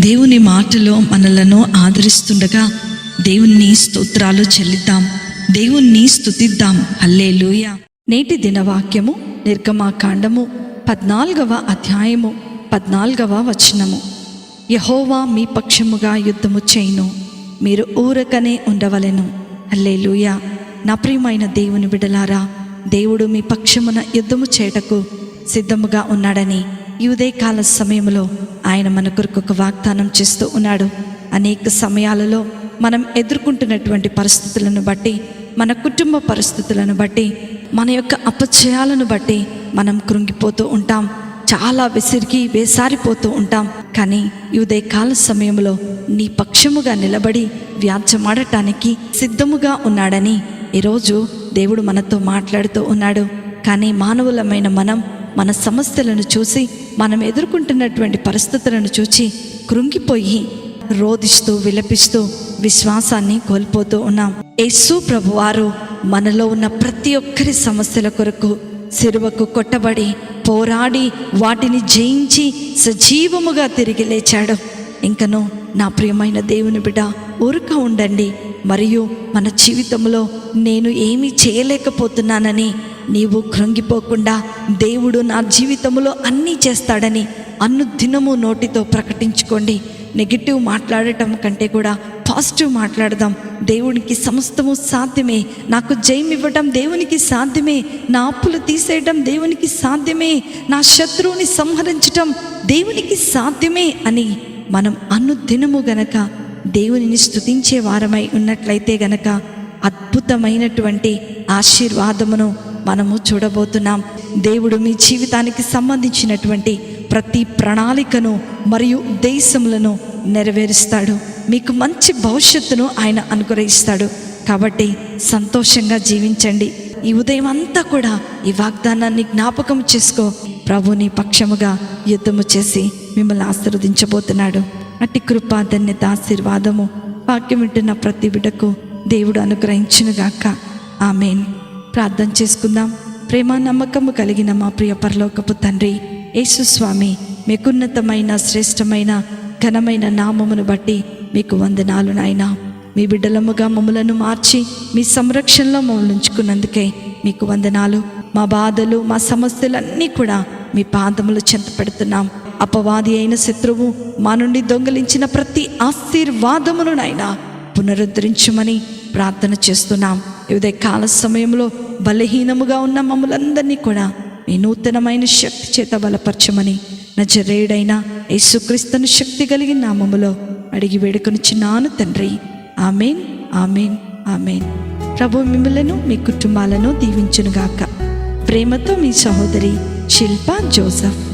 దేవుని మాటలో మనలను ఆదరిస్తుండగా దేవుణ్ణి స్తోత్రాలు చెల్లిద్దాం. దేవుణ్ణి స్తుతిద్దాం. హల్లేలూయ. నేటి దినవాక్యము నిర్గమాకాండము పద్నాలుగవ అధ్యాయము పద్నాలుగవ వచనము. యహోవా మీ పక్షముగా యుద్ధము చేయును. మీరు ఊరకనే ఉండవలెను. హల్లేలూయ. నా ప్రియమైన దేవుని బిడలారా దేవుడు మీ పక్షమున యుద్ధము చేయటకు సిద్ధముగా ఉన్నాడని ఈ ఉదయకాల సమయంలో ఆయన మన కొరకు ఒక వాగ్దానం చేస్తూ ఉన్నాడు. అనేక సమయాలలో మనం ఎదుర్కొంటున్నటువంటి పరిస్థితులను బట్టి మన కుటుంబ పరిస్థితులను బట్టి మన యొక్క అపచయాలను బట్టి మనం కృంగిపోతూ ఉంటాం. చాలా విసిరికి వేసారిపోతూ ఉంటాం. కానీ ఈ ఉదయకాల సమయంలో నీ పక్షముగా నిలబడి వ్యాధ్యమాడటానికి సిద్ధముగా ఉన్నాడని ఈరోజు దేవుడు మనతో మాట్లాడుతూ ఉన్నాడు. కానీ మానవులమైన మనం మన సమస్యలను చూసి మనం ఎదుర్కొంటున్నటువంటి పరిస్థితులను చూచి కృంగిపోయి రోధిస్తూ విలపిస్తూ విశ్వాసాన్ని కోల్పోతూ ఉన్నాం. యేసు ప్రభువారు మనలో ఉన్న ప్రతి ఒక్కరి సమస్యల కొరకు సిరువకు కొట్టబడి పోరాడి వాటిని జయించి సజీవముగా తిరిగి లేచాడు. ఇంకను నా ప్రియమైన దేవుని బిడ్డ ఊరుక ఉండండి. మరియు మన జీవితంలో నేను ఏమీ చేయలేకపోతున్నానని నీవు కృంగిపోకుండా దేవుడు నా జీవితంలో అన్నీ చేస్తాడని అనుదినము నోటితో ప్రకటించుకోండి. నెగిటివ్ మాట్లాడటం కంటే కూడా పాజిటివ్ మాట్లాడదాం. దేవునికి సమస్తము సాధ్యమే. నాకు జయం ఇవ్వటం దేవునికి సాధ్యమే. నా అప్పులు తీసేయటం దేవునికి సాధ్యమే. నా శత్రువుని సంహరించటం దేవునికి సాధ్యమే అని మనం అనుదినము గనక దేవునిని స్తుతించే వారమై ఉన్నట్లయితే గనక అద్భుతమైనటువంటి ఆశీర్వాదమును మనము చూడబోతున్నాం. దేవుడు మీ జీవితానికి సంబంధించినటువంటి ప్రతి ప్రణాళికను మరియు దేశములను నెరవేరుస్తాడు. మీకు మంచి భవిష్యత్తును ఆయన అనుగ్రహిస్తాడు. కాబట్టి సంతోషంగా జీవించండి. ఈ ఉదయం అంతా కూడా ఈ వాగ్దానాన్ని జ్ఞాపకం చేసుకో. ప్రభుని పక్షముగా యుద్ధము చేసి మిమ్మల్ని ఆశీర్వదించబోతున్నాడు. అట్టి కృప ధన్యత ఆశీర్వాదము వాక్యం వింటున్న ప్రతి బిడ్డకు దేవుడు అనుగ్రహించునుగాక. ఆమెన్. ప్రార్థన చేసుకుందాం. ప్రేమ నమ్మకము కలిగిన మా ప్రియ పరలోకపు తండ్రి యేసు స్వామి మీకున్నతమైన శ్రేష్టమైన ఘనమైన నామమును బట్టి మీకు వందనాలు నాయన. మీ బిడ్డలముగా మమ్మలను మార్చి మీ సంరక్షణలో మమ్మల్ని ఉంచుకున్నందుకే మీకు వందనాలు. మా బాధలు మా సమస్యలన్నీ కూడా మీ పాదములు చెంత పెడుతున్నాం అపవాది అయిన శత్రువు మా నుండి దొంగలించిన ప్రతి ఆశీర్వాదమును నాయన పునరుద్ధరించమని ప్రార్థన చేస్తున్నాం. ఇదే కాల సమయంలో బలహీనముగా ఉన్న మమ్మలందరినీ కూడా మీ నూతనమైన శక్తి చేత బలపరచమని నజరేడైన యేసుక్రీస్తుని శక్తి కలిగిన నామములో అడిగి వేడుకొనిచ్చినాను తండ్రి. Amen amen amen. ప్రభు మిమ్మలను మీ కుటుంబాలను దీవించునుగాక. ప్రేమతో మీ సహోదరి శిల్ప జోసఫ్.